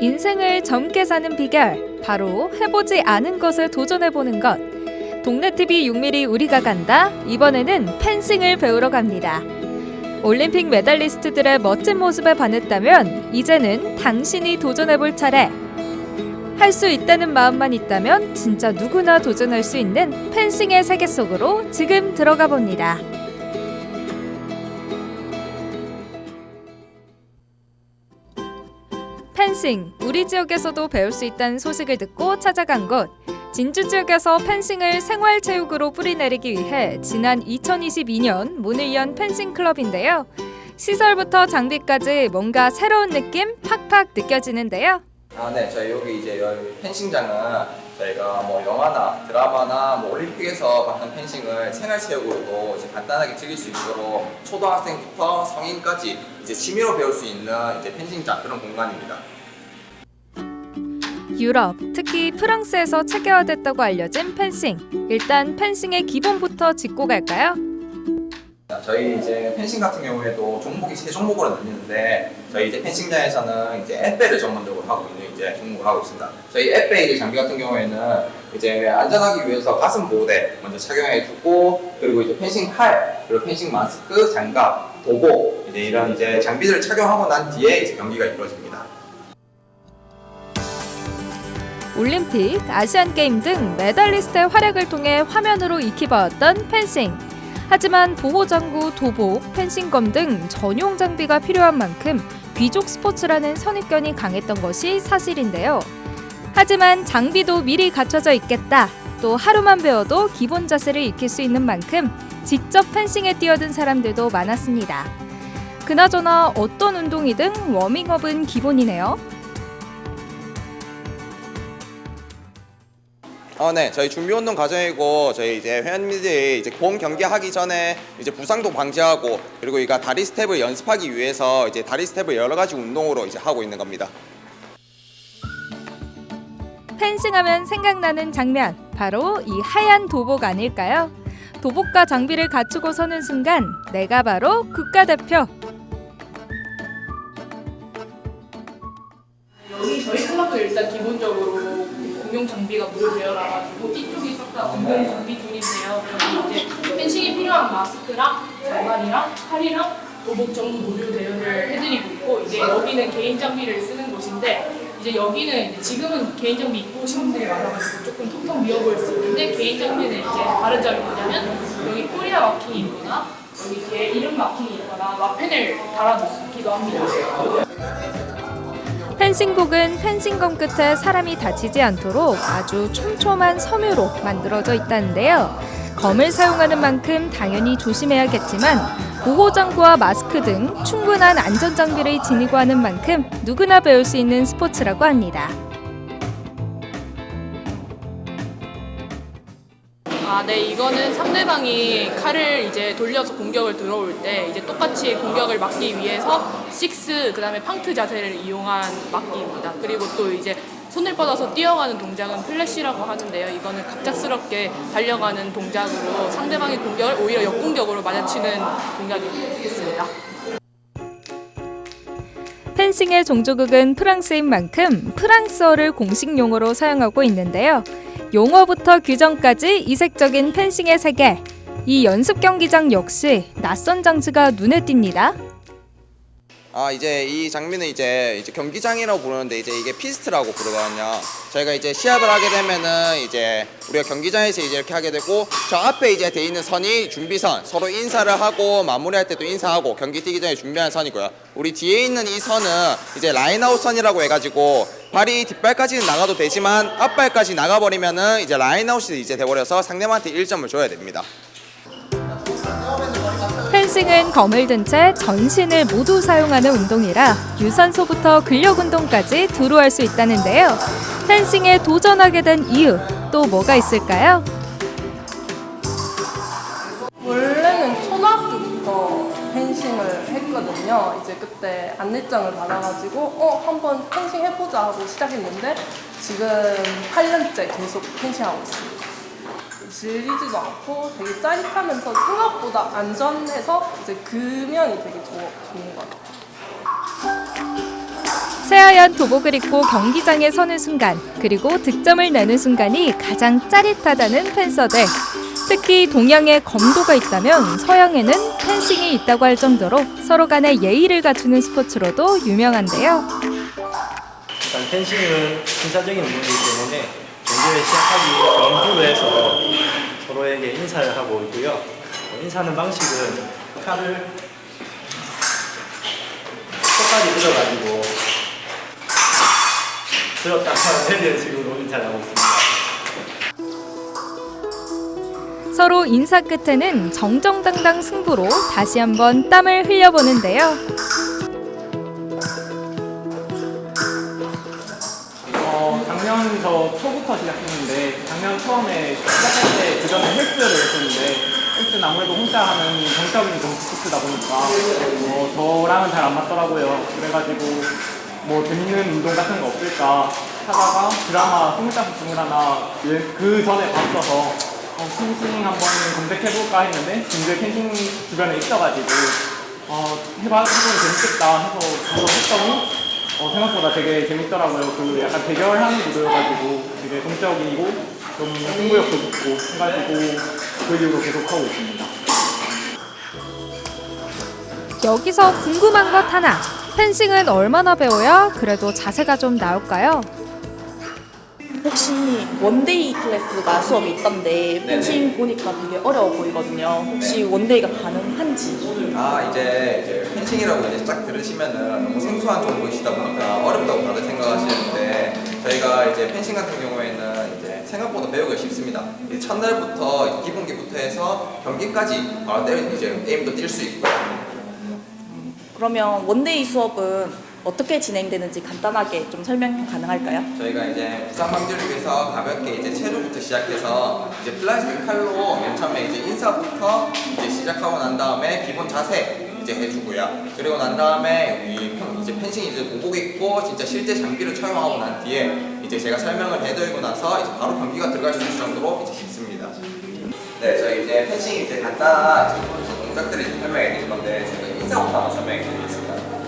인생을 젊게 사는 비결 바로 해보지 않은 것을 도전해보는 것. 동네 TV 6mm 우리가 간다. 이번에는 펜싱을 배우러 갑니다. 올림픽 메달리스트들의 멋진 모습에 반했다면 이제는 당신이 도전해볼 차례. 할 수 있다는 마음만 있다면 진짜 누구나 도전할 수 있는 펜싱의 세계 속으로 지금 들어가 봅니다. 펜싱, 우리 지역에서도 배울 수 있다는 소식을 듣고 찾아간 곳. 진주 지역에서 펜싱을 생활체육으로 뿌리내리기 위해 지난 2022년 문을 연 펜싱 클럽인데요. 시설부터 장비까지 뭔가 새로운 느낌 팍팍 느껴지는데요. 아, 네. 저희 여기 이제 펜싱장은 저희가 뭐 영화나 드라마나 뭐 올림픽에서 봤던 펜싱을 생활체육으로도 이제 간단하게 즐길 수 있도록 초등학생부터 성인까지 이제 취미로 배울 수 있는 이제 펜싱장 그런 공간입니다. 유럽, 특히 프랑스에서 체계화됐다고 알려진 펜싱. 일단 펜싱의 기본부터 짚고 갈까요? 자, 저희 이제 펜싱 같은 경우에도 종목이 세 종목으로 나뉘는데 저희 이제 펜싱장에서는 이제 에페를 전문적으로 하고 있는 이제 종목을 하고 있습니다. 저희 이제 장비 같은 경우에는 이제 안전하기 위해서 가슴 보호대 먼저 착용해 주고 그리고 이제 펜싱 칼 그리고 펜싱 마스크, 장갑, 도복 이제 이런 이제 장비들을 착용하고 난 뒤에 이제 경기가 이루어집니다. 올림픽, 아시안 게임 등 메달리스트의 활약을 통해 화면으로 익히봐왔던 펜싱. 하지만 보호장구, 도복, 펜싱검 등 전용 장비가 필요한 만큼 귀족 스포츠라는 선입견이 강했던 것이 사실인데요. 하지만 장비도 미리 갖춰져 있겠다. 또 하루만 배워도 기본 자세를 익힐 수 있는 만큼 직접 펜싱에 뛰어든 사람들도 많았습니다. 그나저나 어떤 운동이든 워밍업은 기본이네요. 어, 네. 저희 준비 운동 과정이고 저희 이제 회원님들이 이제 본 경기 하기 전에 이제 부상도 방지하고 그리고 이가 다리 스텝을 연습하기 위해서 이제 다리 스텝을 여러 가지 운동으로 이제 하고 있는 겁니다. 펜싱하면 생각나는 장면 바로 이 하얀 도복 아닐까요? 도복과 장비를 갖추고 서는 순간 내가 바로 국가대표 공용 장비가 무료 되어놔가지고 이쪽이 싹다 공용 장비 존인데요. 여기 이제 펜싱에 필요한 마스크랑 장갑이랑 칼이랑 도복 전부 무료 대여를 해드리고 있고 이제 여기는 개인 장비를 쓰는 곳인데 이제 여기는 이제 지금은 개인 장비 입고 오신 분들이 많아가지고 조금 텅텅 비어 보일 수 있는데 개인 장비는 이제 다른 점이 뭐냐면 여기 코리아 마킹이 있거나 여기 뒤에 이름 마킹이 있거나 마펜을 달아주기도 합니다. 펜싱복은 펜싱검 끝에 사람이 다치지 않도록 아주 촘촘한 섬유로 만들어져 있다는데요. 검을 사용하는 만큼 당연히 조심해야겠지만 보호장구와 마스크 등 충분한 안전 장비를 지니고 하는 만큼 누구나 배울 수 있는 스포츠라고 합니다. 네, 이거는 상대방이 칼을 이제 돌려서 공격을 들어올 때 이제 똑같이 공격을 막기 위해서 식스 그다음에 팡트 자세를 이용한 막기입니다. 그리고 또 이제 손을 뻗어서 뛰어가는 동작은 플래시라고 하는데요. 이거는 갑작스럽게 달려가는 동작으로 상대방의 공격을 오히려 역공격으로 맞아치는 동작이 있습니다. 펜싱의 종조국은 프랑스인 만큼 프랑스어를 공식 용어로 사용하고 있는데요. 용어부터 규정까지 이색적인 펜싱의 세계. 이 연습 경기장 역시 낯선 장치가 눈에 띕니다. 아 이제 이 장비는 이제 이제 경기장이라고 부르는데 이제 이게 피스트라고 부르거든요. 저희가 이제 시합을 하게 되면은 이제 우리가 경기장에서 이제 이렇게 하게 되고 저 앞에 이제 돼 있는 선이 준비선 서로 인사를 하고 마무리할 때도 인사하고 경기 뛰기 전에 준비하는 선이고요. 우리 뒤에 있는 이 선은 이제 라인아웃 선이라고 해가지고 발이 뒷발까지는 나가도 되지만 앞발까지 나가버리면은 이제 라인아웃이 이제 돼버려서 상대방한테 1점을 줘야 됩니다. 펜싱은 검을 든 채 전신을 모두 사용하는 운동이라 유산소부터 근력 운동까지 두루 할 수 있다는데요. 펜싱에 도전하게 된 이유 또 뭐가 있을까요? 원래는 초등학교부터 펜싱을 했거든요. 이제 그때 안내장을 받아가지고 어 한번 펜싱 해보자 하고 시작했는데 지금 8년째 계속 펜싱하고 있습니다. 질리지도 않고 되게 짜릿하면서 생각보다 안전해서 이제 금연이 되게 좋, 좋은 것 같아요. 새하얀 도복을 입고 경기장에 서는 순간, 그리고 득점을 내는 순간이 가장 짜릿하다는 펜서들. 특히 동양에 검도가 있다면 서양에는 펜싱이 있다고 할 정도로 서로 간의 예의를 갖추는 스포츠로도 유명한데요. 일단 펜싱은 신사적인 운동이기 때문에 경기를 시작하기 해서 서로에게 인사를 하고 있고요. 어, 인사하는 방식은 팔을 끝까지 들어가지고 들었다 내리는 식으로 인사를 하고 있습니다. 서로 인사 끝에는 정정당당 승부로 다시 한번 땀을 흘려보는데요. 작년 저 초부터 시작했는데 작년 처음에 시작할 때 그 전에 헬스를 했었는데 헬스는 아무래도 혼자 하는 정적인 좀 스포츠다 보니까 어, 저랑은 잘 안 맞더라고요. 그래가지고 뭐 재밌는 운동 같은 거 없을까 하다가 드라마 스물다섯 스물하나 그- 그 전에 봤어서 어, 펜싱 한번 검색해볼까 했는데 진주에 펜싱 주변에 있어가지고 어, 해봐, 해보면 재밌겠다 해서 가서 했더니 어, 생각보다 되게 재밌더라고요. 그 약간 대결하는 구도여가지고 되게 동적이고 좀 승부욕도 좋고 해가지고 그 이후로 계속 하고 있습니다. 여기서 궁금한 것 하나. 펜싱은 얼마나 배워야 그래도 자세가 좀 나올까요? 혹시 원데이 클래스가 수업이 있던데 펜싱 보니까 되게 어려워 보이거든요. 혹시 원데이가 가능한지. 아 이제, 이제 펜싱이라고 이제 쫙 들으시면은 너무 생소한 정보이시다 보니까 어렵다고 다들 생각하시는데 저희가 이제 펜싱 같은 경우에는 이제 생각보다 배우기가 쉽습니다. 이제 첫날부터 이제 기본기부터 해서 경기까지 바로 때려 이제 게임도 뛸 수 있고요. 그러면 원데이 수업은 어떻게 진행되는지 간단하게 좀 설명 가능할까요? 저희가 이제 부상 방지를 위해서 가볍게 이제 체류부터 시작해서 이제 플라스틱 칼로 맨 처음에 이제 인사부터 이제 시작하고 난 다음에 기본 자세 이제 해주고요. 그리고 난 다음에 이 편- 이제 펜싱 이제 도복 입고 진짜 실제 장비를 처형하고 난 뒤에 이제 제가 설명을 해드리고 나서 이제 바로 경기가 들어갈 수 있을 정도로 이제 쉽습니다. 네, 저희 이제 펜싱 이제 간단한 이제 동작들을 설명해 드릴 건데 제가 인사부터 한번 설명해 드리겠습니다.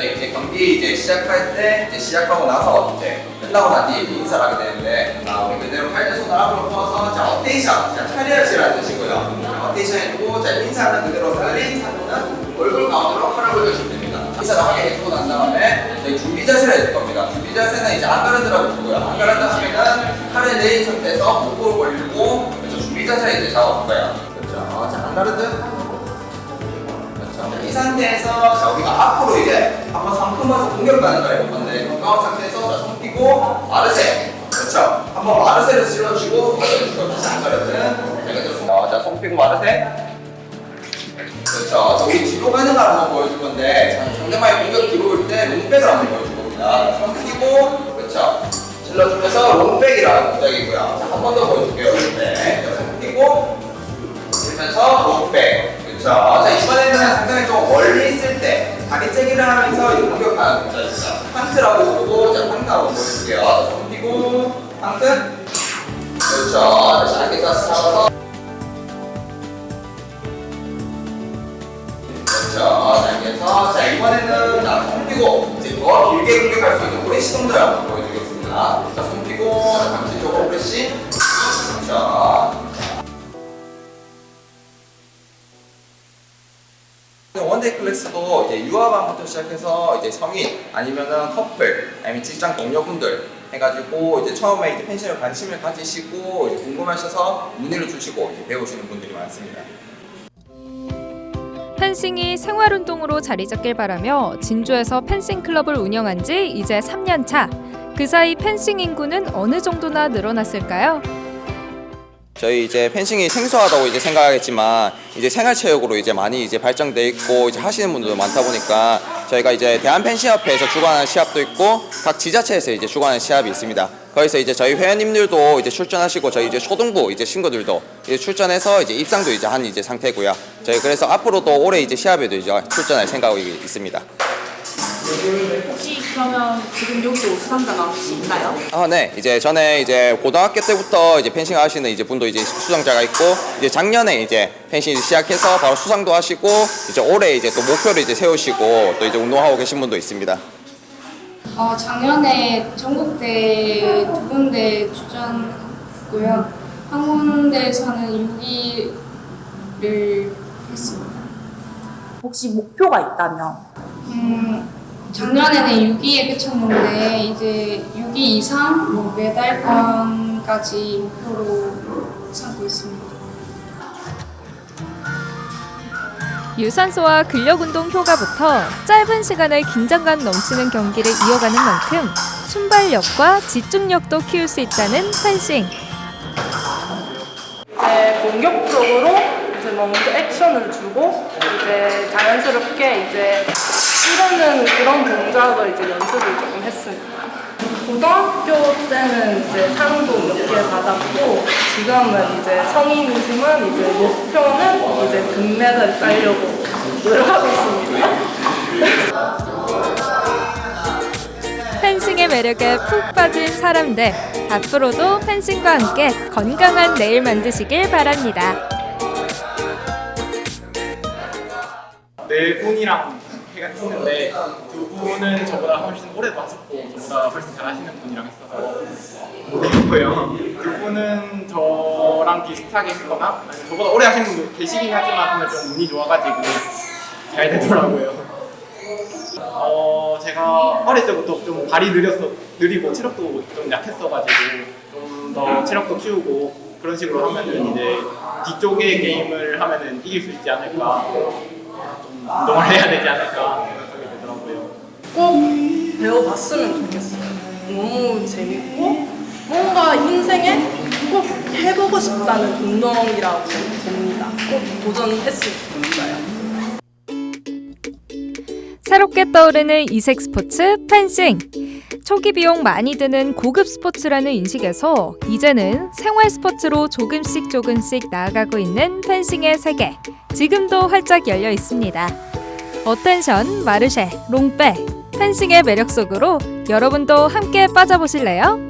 저희 이제 경기 이제 시작할 때 이제 시작하고 나서 이제 끝나고 난 뒤에 인사를 하게 되는데 아, 우리 그대로 팔대 손을 앞으로 뻗어서 자 어테이션, 자 차례하시라는 뜻이고요. 자, 어테이션 해주고 자 인사는 그대로 살린 사진은 얼굴 가운데로 팔을 올려주면 됩니다. 인사를 하게 해주고 난 다음에 저희 준비 자세를 해줄 겁니다. 준비 자세는 이제 안가르드라고 부르고요. 안가르드 하시면은 팔을 내린 상태에서 목을 벌리고 그렇죠. 준비 자세를 이제 잡아볼 거예요. 그렇죠. 자 안가르드. 이 상태에서 자 우리가 앞으로 이제 한번 상품에서 공격 가는 거예요. 근데 건강한 상태에서 자, 손 펴고 마르세. 그렇죠. 한번 마르세를 찔러주고 다시 안가르드. 자. 자손 펴고 마르세. 그렇죠. 자, 우리 뒤로 가는 걸 한번 보여줄 건데, 자, 상대방의 공격 뒤로 올때 롱백을 한번 보여줄 겁니다. 손 펴고, 그렇죠. 찔러주면서 롱백이라는 동작이고요. 자, 한번 더 보여줄게요. 그렇죠. 자, 이번에는 상당히 좀 멀리 있을 때, 다리 째기를 하면서 이 공격하는 동작입니다. 판트라고 부르고, 자, 판트 한번 보여줄게요. 자, 손 펴고, 판트. 그렇죠. 다시 안에서 잡아서. 그렇죠. 자, 그래서 자 이번에는 자, 손 펴고 이제 더 길게 공격할 수 있는 프레시 동작을 한번 보여드리겠습니다. 자, 손 펴고 자, 강제적으로 프레시. 그렇죠. 원데이 클래스도 이제 유아반부터 시작해서 이제 성인 아니면은 커플 아니면 직장 동료분들 해가지고 이제 처음에 이제 펜션에 관심을 가지시고 이제 궁금하셔서 문의를 주시고 이제 배우시는 분들이 많습니다. 펜싱이 생활운동으로 자리 잡길 바라며 진주에서 펜싱 클럽을 운영한 지 이제 3년 차. 그 사이 펜싱 인구는 어느 정도나 늘어났을까요? 저희 이제 펜싱이 생소하다고 이제 생각하겠지만 이제 생활체육으로 이제 많이 이제 발전돼 있고 이제 하시는 분들도 많다 보니까 저희가 이제 대한 펜싱협회에서 주관하는 시합도 있고 각 지자체에서 이제 주관하는 시합이 있습니다. 거기서 이제 저희 회원님들도 이제 출전하시고 저희 이제 초등부 이제 친구들도 이제 출전해서 이제 입상도 이제 한 이제 상태고요. 저희 그래서 앞으로도 올해 이제 시합에도 이제 출전할 생각이 있습니다. 혹시 그러면 지금 여기도 우수상자가 혹시 있나요? 아, 네. 이제 전에 이제 고등학교 때부터 이제 펜싱 하시는 이제 분도 이제 수상자가 있고 이제 작년에 이제 펜싱 시작해서 바로 수상도 하시고 이제 올해 이제 또 목표를 이제 세우시고 또 이제 운동하고 계신 분도 있습니다. 어, 작년에 전국대 두 군데 출전했고요. 한 군데에서는 6위를 했습니다. 혹시 목표가 있다면 음, 작년에는 6위에 그쳤는데 이제 6위 이상 뭐 메달권까지 목표로 삼고 있습니다. 유산소와 근력 운동 효과부터 짧은 시간에 긴장감 넘치는 경기를 이어가는 만큼 순발력과 집중력도 키울 수 있다는 펜싱. 이제 공격적으로 이제 먼저 액션을 주고 이제 자연스럽게 이제 이러는 그런 동작을 이제 연습을 조금 했습니다. 고등학교 때는 이제 상도 몇 개 받았고 지금은 이제 성인이지만 이제 목표는 이제 금메달 따려고 노력하고 있습니다. 펜싱의 매력에 푹 빠진 사람들. 앞으로도 펜싱과 함께 건강한 내일 만드시길 바랍니다. 네 분이랑 해가 했는데 두 분은 저보다 훨씬 오래도 하셨고 저보다 훨씬 잘하시는 분이랑 했어서 모르겠고요. 두 분은 저랑 비슷하게 했거나 아니면 저보다 오래 하시는 분도 계시긴 하지만 오늘 좀 운이 좋아가지고 잘 되더라고요. 어 제가 어릴 때부터 좀 발이 느렸어 느리고 체력도 좀 약했어가지고 좀 더 체력도 키우고 그런 식으로 하면은 이제 뒤쪽에 게임을 하면은 이길 수 있지 않을까 좀 운동을 해야 되지 않을까 생각하게 되더라고요. 꼭 배워봤으면 좋겠어요. 너무 재밌고 뭔가 인생에 꼭 해보고 싶다는 운동이라고 봅니다. 꼭 도전했으면 좋겠어요. 새롭게 떠오르는 이색 스포츠 펜싱. 초기 비용 많이 드는 고급 스포츠라는 인식에서 이제는 생활 스포츠로 조금씩 조금씩 나아가고 있는 펜싱의 세계. 지금도 활짝 열려 있습니다. 어텐션, 마르쉐, 롱빼, 펜싱의 매력 속으로 여러분도 함께 빠져보실래요?